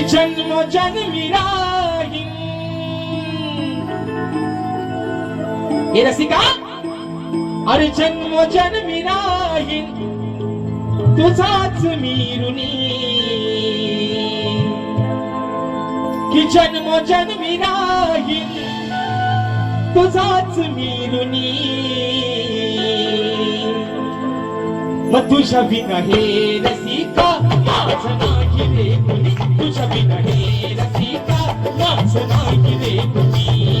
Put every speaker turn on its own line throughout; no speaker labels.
मी जन्म जन्मी राहीन हे रसिका अरे जन्म जन्मी राहीन तुझाच मिरुनी ऋणी. की जन्म जन्मी राहीन तुझाच मिरुनी तुझ्या विना हे रसिका माझं नाही रे कुणी तुझ्या विना हे रसिका नाही रे कुणी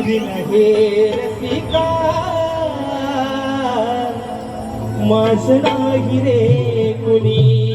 नवीन हेर पिका मासडा गिरे कुणी.